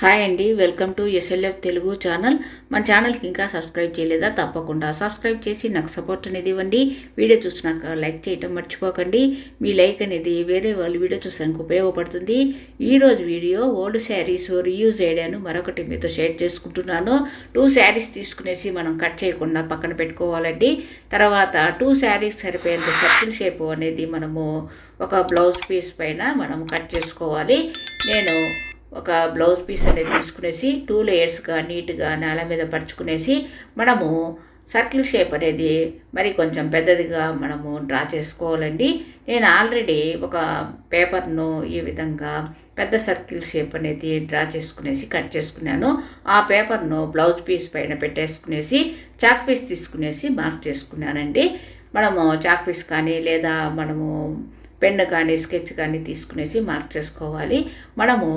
Hi అండి welcome to SLF Telugu channel. మన ఛానల్కి ఇంకా సబ్స్క్రైబ్ చేయలేదా? తప్పకుండా సబ్స్క్రైబ్ చేసి నాకు సపోర్ట్ అనేది ఇవ్వండి. వీడియో చూసినాక లైక్ చేయటం మర్చిపోకండి. మీ లైక్ అనేది వేరే వాళ్ళు వీడియో చూసానికి ఉపయోగపడుతుంది. ఈరోజు వీడియో ఓల్డ్ శారీస్ రీయూజ్ ఐడియాను మరొకటి మీతో షేర్ చేసుకుంటున్నాను. టూ శారీస్ తీసుకునేసి మనం కట్ చేయకుండా పక్కన పెట్టుకోవాలండి. తర్వాత టూ శారీస్ సరిపోయేంత సర్కిల్ షేప్ అనేది మనము ఒక బ్లౌజ్ పీస్ పైన మనం కట్ చేసుకోవాలి. నేను ఒక బ్లౌజ్ పీస్ అనేది తీసుకునేసి టూ లేయర్స్గా నీట్గా నేల మీద పరుచుకునేసి మనము సర్కిల్ షేప్ అనేది మరి కొంచెం పెద్దదిగా మనము డ్రా చేసుకోవాలండి. నేను ఆల్రెడీ ఒక పేపర్ను ఈ విధంగా పెద్ద సర్కిల్ షేప్ అనేది డ్రా చేసుకునేసి కట్ చేసుకున్నాను. ఆ పేపర్ను బ్లౌజ్ పీస్ పైన పెట్టేసుకునేసి చాక్ పీస్ తీసుకునేసి మార్క్ చేసుకున్నానండి. మనము చాక్ పీస్ కానీ లేదా మనము పెన్ కానీ స్కెచ్ కానీ తీసుకునేసి మార్క్ చేసుకోవాలి. మనము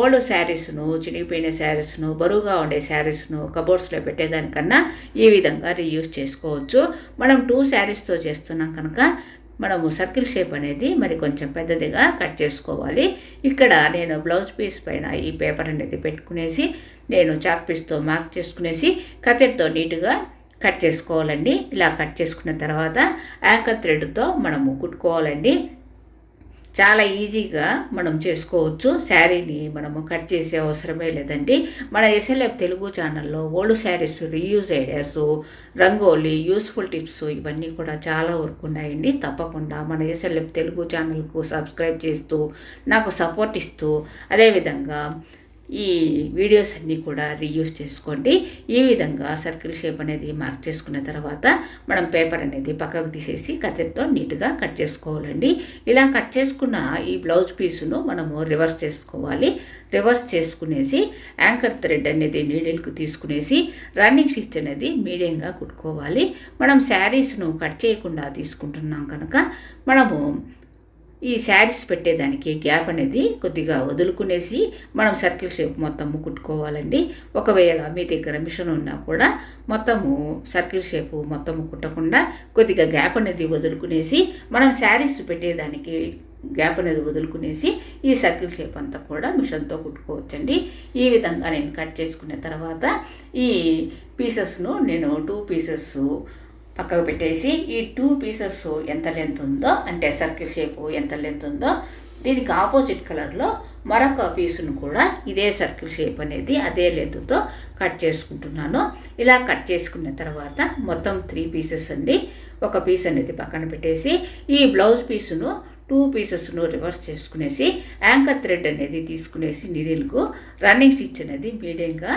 ఓల్డ్ శారీస్ను చినిగిపోయిన శారీస్ను బరువుగా ఉండే శారీస్ను కబోర్డ్స్లో పెట్టేదానికన్నా ఈ విధంగా రీయూజ్ చేసుకోవచ్చు. మనం టూ శారీస్తో చేస్తున్నాం కనుక మనము సర్కిల్ షేప్ అనేది మరి కొంచెం పెద్దదిగా కట్ చేసుకోవాలి. ఇక్కడ నేను బ్లౌజ్ పీస్ పైన ఈ పేపర్ అనేది పెట్టుకునేసి నేను చాక్ పీస్తో మార్క్ చేసుకునేసి కత్తెరతో నీట్గా కట్ చేసుకోవాలండి. ఇలా కట్ చేసుకున్న తర్వాత యాంకర్ థ్రెడ్తో మనము కుట్టుకోవాలండి. చాలా ఈజీగా మనం చేసుకోవచ్చు. శారీని మనము కట్ చేసే అవసరమే లేదండి. మన ఎస్ఎల్ఎఫ్ తెలుగు ఛానల్లో old saris reuse ideas rangoli useful tips ఇవన్నీ కూడా చాలా వరకు ఉన్నాయండి. తప్పకుండా మన ఎస్ఎల్ఎఫ్ తెలుగు ఛానల్కు సబ్స్క్రైబ్ చేస్తూ నాకు సపోర్ట్ ఇస్తూ అదేవిధంగా ఈ వీడియోస్ అన్నీ కూడా రీయూస్ చేసుకోండి. ఈ విధంగా సర్కిల్ షేప్ అనేది మార్క్ చేసుకున్న తర్వాత మనం పేపర్ అనేది పక్కకు తీసేసి కత్తెరతో నీట్గా కట్ చేసుకోవాలండి. ఇలా కట్ చేసుకున్న ఈ బ్లౌజ్ పీసును మనము రివర్స్ చేసుకోవాలి. రివర్స్ చేసుకునేసి యాంకర్ థ్రెడ్ అనేది నీడిల్కు తీసుకునేసి రన్నింగ్ స్టిచ్ అనేది మీడియంగా కుట్టుకోవాలి. మనం శారీస్ను కట్ చేయకుండా తీసుకుంటున్నాం కనుక మనము ఈ శారీస్ పెట్టేదానికి గ్యాప్ అనేది కొద్దిగా వదులుకునేసి మనం సర్కిల్ షేప్ మొత్తము కుట్టుకోవాలండి. ఒకవేళ మీ దగ్గర మిషన్ ఉన్నా కూడా మొత్తము సర్కిల్ షేప్ మొత్తము కుట్టకుండా కొద్దిగా గ్యాప్ అనేది వదులుకునేసి మనం శారీస్ పెట్టేదానికి గ్యాప్ అనేది వదులుకునేసి ఈ సర్కిల్ షేప్ అంతా కూడా మిషన్తో కుట్టుకోవచ్చండి. ఈ విధంగా నేను కట్ చేసుకున్న తర్వాత ఈ పీసెస్ను నేను టూ పీసెస్ పక్కకు పెట్టేసి ఈ టూ పీసెస్ ఎంత లెంత్ ఉందో అంటే సర్కిల్ షేపు ఎంత లెంత్ ఉందో దీనికి ఆపోజిట్ కలర్లో మరొక పీసును కూడా ఇదే సర్కిల్ షేప్ అనేది అదే లెంత్తో కట్ చేసుకుంటున్నాను. ఇలా కట్ చేసుకున్న తర్వాత మొత్తం త్రీ పీసెస్ అండి. ఒక పీస్ అనేది పక్కన పెట్టేసి ఈ బ్లౌజ్ పీసును టూ పీసెస్ను రివర్స్ చేసుకునేసి యాంకర్ థ్రెడ్ అనేది తీసుకునేసి నీడిల్కు రన్నింగ్ స్టిచ్ అనేది మీడియంగా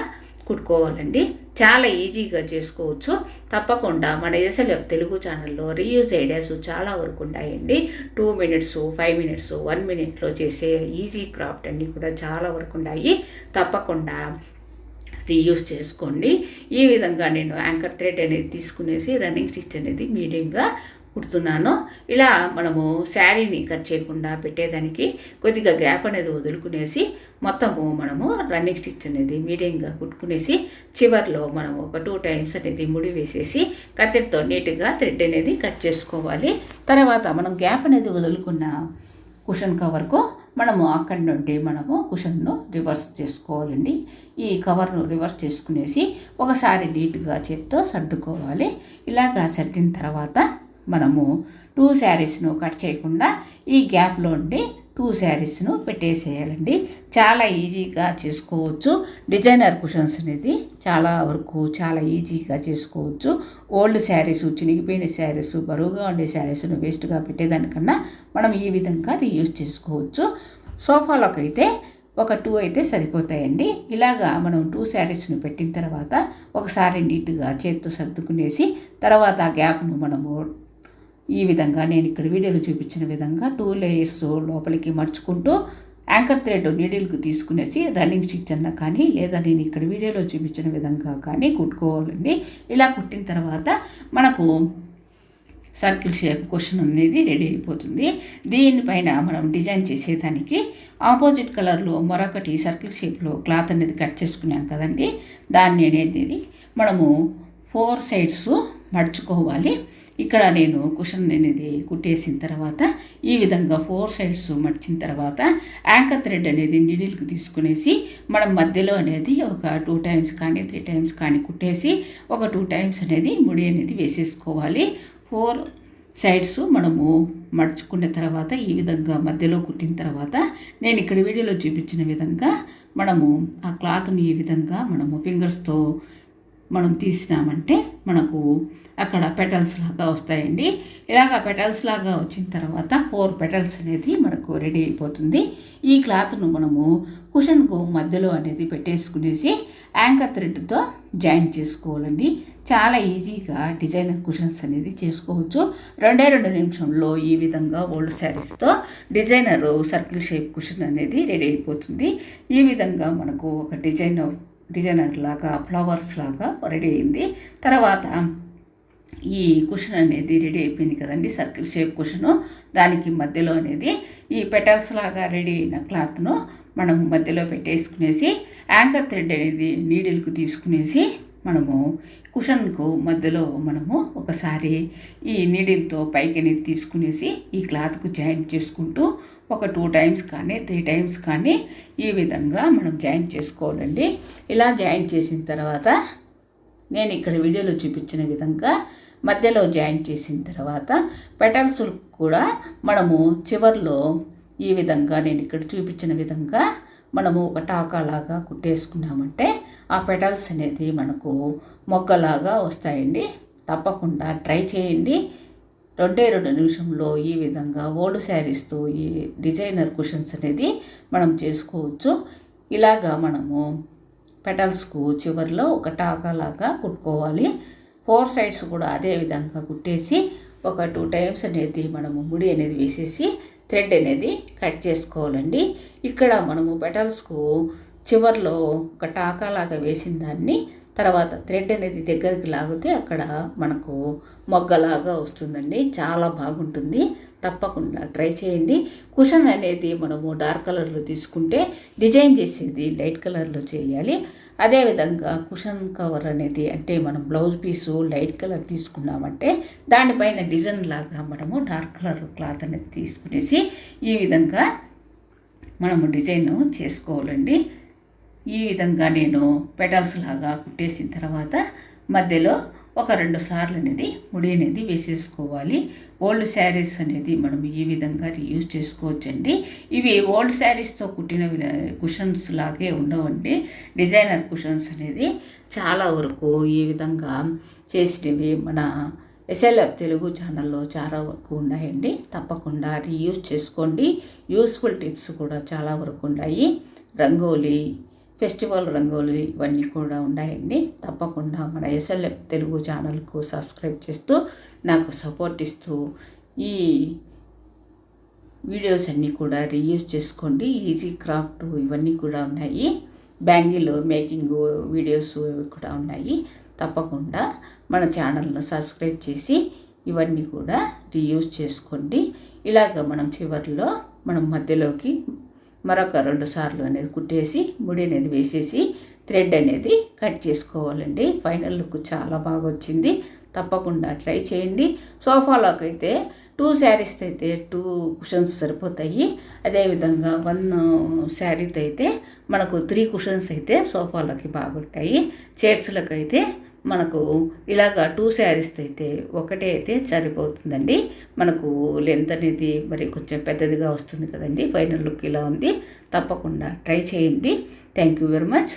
కుట్టుకోవాలండి చాలా ఈజీగా చేసుకోవచ్చు. తప్పకుండా మన ఎస్ఎల్ఎఫ్ తెలుగు ఛానల్లో రీయూజ్ ఐడియాస్ చాలా వరకు ఉంటాయండి. Two minutes five minutes one మినిట్లో చేసే ఈజీ క్రాఫ్ట్ అన్నీ కూడా చాలా వరకు ఉన్నాయి తప్పకుండా రీయూజ్ చేసుకోండి. ఈ విధంగా నేను యాంకర్ థ్రెడ్ అనేది తీసుకునేసి రన్నింగ్ స్టిచ్ అనేది మీడియంగా కుడుతున్నాను ఇలా మనము శారీని కట్ చేయకుండా పెట్టేదానికి కొద్దిగా గ్యాప్ అనేది వదులుకునేసి మొత్తము మనము రన్నింగ్ స్టిచ్ అనేది మీడియంగా కుట్టుకునేసి చివర్లో మనము ఒక టూ టైమ్స్ అనేది ముడి వేసేసి కత్తెరతో నీట్గా థ్రెడ్ అనేది కట్ చేసుకోవాలి. తర్వాత మనం గ్యాప్ అనేది వదులుకున్న కుషన్ కవర్కు మనము అక్కడి నుండి మనము కుషన్ను రివర్స్ చేసుకోవాలండి. ఈ కవర్ను రివర్స్ చేసుకునేసి ఒకసారి నీట్గా చేత్తో సర్దుకోవాలి. ఇలాగా సర్దిన తర్వాత మనము టూ శారీస్ను కట్ చేయకుండా ఈ గ్యాప్లో ఉండి టూ శారీస్ను పెట్టేసేయాలండి. చాలా ఈజీగా చేసుకోవచ్చు. డిజైనర్ కుషన్స్ అనేది చాలా వరకు చాలా ఈజీగా చేసుకోవచ్చు. ఓల్డ్ శారీస్ చినిగిపోయిన శారీస్ బరువుగా ఉండే శారీస్ను వేస్ట్గా పెట్టేదానికన్నా మనం ఈ విధంగా రీయూజ్ చేసుకోవచ్చు. సోఫాలోకైతే అయితే ఒక టూ అయితే సరిపోతాయండి. ఇలాగా మనం టూ శారీస్ను పెట్టిన తర్వాత ఒకసారి నీట్గా చేత్తో సర్దుకునేసి తర్వాత ఆ గ్యాప్ను మనము ఈ విధంగా నేను ఇక్కడ వీడియోలో చూపించిన విధంగా టూ లేయర్స్ లోపలికి మడుచుకుంటూ యాంకర్ థ్రెడ్ నీడిల్కి తీసుకునేసి రన్నింగ్ స్టిచ్ అన్న కానీ లేదా నేను ఇక్కడ వీడియోలో చూపించిన విధంగా కానీ కుట్టుకోవాలండి. ఇలా కుట్టిన తర్వాత మనకు సర్కిల్ షేప్ క్వశ్చన్ అనేది రెడీ అయిపోతుంది. దీనిపైన మనం డిజైన్ చేసేదానికి ఆపోజిట్ కలర్లో మరొకటి సర్కిల్ షేప్లో క్లాత్ అనేది కట్ చేసుకున్నాం కదండి. దాన్ని అనేది మనము ఫోర్ సైడ్స్ మడుచుకోవాలి. ఇక్కడ నేను కుషన్ అనేది కుట్టేసిన తర్వాత ఈ విధంగా ఫోర్ సైడ్స్ మడిచిన తర్వాత యాంకర్ థ్రెడ్ అనేది నిడిల్కి తీసుకునేసి మనం మధ్యలో అనేది ఒక టూ టైమ్స్ కానీ త్రీ టైమ్స్ కానీ కుట్టేసి ఒక టూ టైమ్స్ అనేది ముడి అనేది వేసేసుకోవాలి. ఫోర్ సైడ్స్ మనము మడుచుకున్న తర్వాత ఈ విధంగా మధ్యలో కుట్టిన తర్వాత నేను ఇక్కడ వీడియోలో చూపించిన విధంగా మనము ఆ క్లాత్ని ఈ విధంగా మనము ఫింగర్స్తో మనం తీసినామంటే మనకు అక్కడ పెటల్స్ లాగా వస్తాయండి. ఇలాగ పెటల్స్ లాగా వచ్చిన తర్వాత ఫోర్ పెటల్స్ అనేది మనకు రెడీ అయిపోతుంది. ఈ క్లాత్ను మనము కుషన్కు మధ్యలో అనేది పెట్టేసుకునేసి యాంకర్ థ్రెడ్తో జాయిన్ చేసుకోవాలండి. చాలా ఈజీగా డిజైనర్ కుషన్స్ అనేది చేసుకోవచ్చు. రెండే రెండు నిమిషంలో ఈ విధంగా ఓల్డ్ శారీస్తో డిజైనర్ సర్కిల్ షేప్ కుషన్ అనేది రెడీ అయిపోతుంది. ఈ విధంగా మనకు ఒక డిజైన్ డిజైనర్ లాగా ఫ్లవర్స్ లాగా రెడీ అయింది. తర్వాత ఈ కుషన్ అనేది రెడీ అయిపోయింది కదండి సర్కిల్ షేప్ కుషను దానికి మధ్యలో అనేది ఈ పెటల్స్ లాగా రెడీ అయిన క్లాత్ను మనం మధ్యలో పెట్టేసుకునేసి యాంకర్ థ్రెడ్ అనేది నీడిల్కు తీసుకునేసి మనము కుషన్కు మధ్యలో మనము ఒకసారి ఈ నీడిల్తో పైకి అనేది తీసుకునేసి ఈ క్లాత్కు జాయింట్ చేసుకుంటూ ఒక టూ టైమ్స్ కానీ త్రీ టైమ్స్ కానీ ఈ విధంగా మనం జాయింట్ చేసుకోవాలండి. ఇలా జాయింట్ చేసిన తర్వాత నేను ఇక్కడ వీడియోలో చూపించిన విధంగా మధ్యలో జాయింట్ చేసిన తర్వాత పెటల్స్ కూడా మనము చివర్లో ఈ విధంగా నేను ఇక్కడ చూపించిన విధంగా మనము ఒక టాకాలాగా కుట్టేసుకున్నామంటే ఆ పెటల్స్ అనేది మనకు మొగ్గలాగా వస్తాయండి. తప్పకుండా ట్రై చేయండి. రెండే రెండు నిమిషంలో ఈ విధంగా ఓల్డ్ శారీస్తో ఈ డిజైనర్ కుషన్స్ అనేది మనం చేసుకోవచ్చు. ఇలాగా మనము పెటల్స్కు చివరిలో ఒక టాకాలాగా కుట్టుకోవాలి. ఫోర్ సైడ్స్ కూడా అదే విధంగా కుట్టేసి ఒక టూ టైమ్స్ అనేది మనము ముడి అనేది వేసేసి థ్రెడ్ అనేది కట్ చేసుకోవాలండి. ఇక్కడ మనము పెటల్స్కు చివర్లో ఒక టాకాలాగా వేసిన దాన్ని తర్వాత థ్రెడ్ అనేది దగ్గరికి లాగితే అక్కడ మనకు మొగ్గలాగా వస్తుందండి. చాలా బాగుంటుంది. తప్పకుండా ట్రై చేయండి. కుషన్ అనేది మనము డార్క్ కలర్లో తీసుకుంటే డిజైన్ చేసేది లైట్ కలర్లో చేయాలి. అదేవిధంగా కుషన్ కవర్ అనేది అంటే మనం బ్లౌజ్ పీసు లైట్ కలర్ తీసుకున్నామంటే దానిపైన డిజైన్ లాగా మనము డార్క్ కలర్ క్లాత్ అనేది తీసుకునేసి ఈ విధంగా మనము డిజైన్ చేసుకోవాలండి. ఈ విధంగా నేను పెటల్స్ లాగా కుట్టేసిన తర్వాత మధ్యలో ఒక రెండు సార్లు అనేది ముడి అనేది వేసేసుకోవాలి. ఓల్డ్ శారీస్ అనేది మనం ఈ విధంగా రీయూజ్ చేసుకోవచ్చండి. ఇవి ఓల్డ్ శారీస్తో కుట్టిన కుషన్స్ లాగే ఉండవండి. డిజైనర్ కుషన్స్ అనేది చాలా వరకు ఈ విధంగా చేసినవి మన ఎస్ఎల్ఎఫ్ తెలుగు ఛానల్లో చాలా వరకు ఉన్నాయండి. తప్పకుండా రీయూజ్ చేసుకోండి. యూస్ఫుల్ టిప్స్ కూడా చాలా వరకు ఉన్నాయి రంగోలీ ఫెస్టివల్ రంగోలు ఇవన్నీ కూడా ఉన్నాయండి. తప్పకుండా మన ఎస్ఎల్ఎఫ్ తెలుగు ఛానల్కు సబ్స్క్రైబ్ చేస్తూ నాకు సపోర్ట్ ఇస్తూ ఈ వీడియోస్ అన్నీ కూడా రీయూజ్ చేసుకోండి. ఈజీ క్రాఫ్ట్ ఇవన్నీ కూడా ఉన్నాయి. బ్యాంగిల్ మేకింగ్ వీడియోస్ కూడా ఉన్నాయి. తప్పకుండా మన ఛానల్ను సబ్స్క్రైబ్ చేసి ఇవన్నీ కూడా రీయూజ్ చేసుకోండి. ఇలాగ మనం చివరిలో మనం మధ్యలోకి మరొక రెండు సార్లు అనేది కుట్టేసి ముడి అనేది వేసేసి థ్రెడ్ అనేది కట్ చేసుకోవాలండి. ఫైనల్ లుక్ చాలా బాగా వచ్చింది. తప్పకుండా ట్రై చేయండి. సోఫాలోకి అయితే టూ శారీస్ అయితే టూ కుషన్స్ సరిపోతాయి. అదేవిధంగా వన్ శారీతో అయితే మనకు త్రీ కుషన్స్ అయితే సోఫాలోకి బాగుంటాయి. చైర్స్లకు అయితే మనకు ఇలాగా టూ శారీస్ అయితే ఒకటే అయితే సరిపోతుందండి. మనకు లెంత్ అనేది మరి కొంచెం పెద్దదిగా వస్తుంది కదండి. ఫైనల్ లుక్ ఇలా ఉంది. తప్పకుండా ట్రై చేయండి. Thank you very much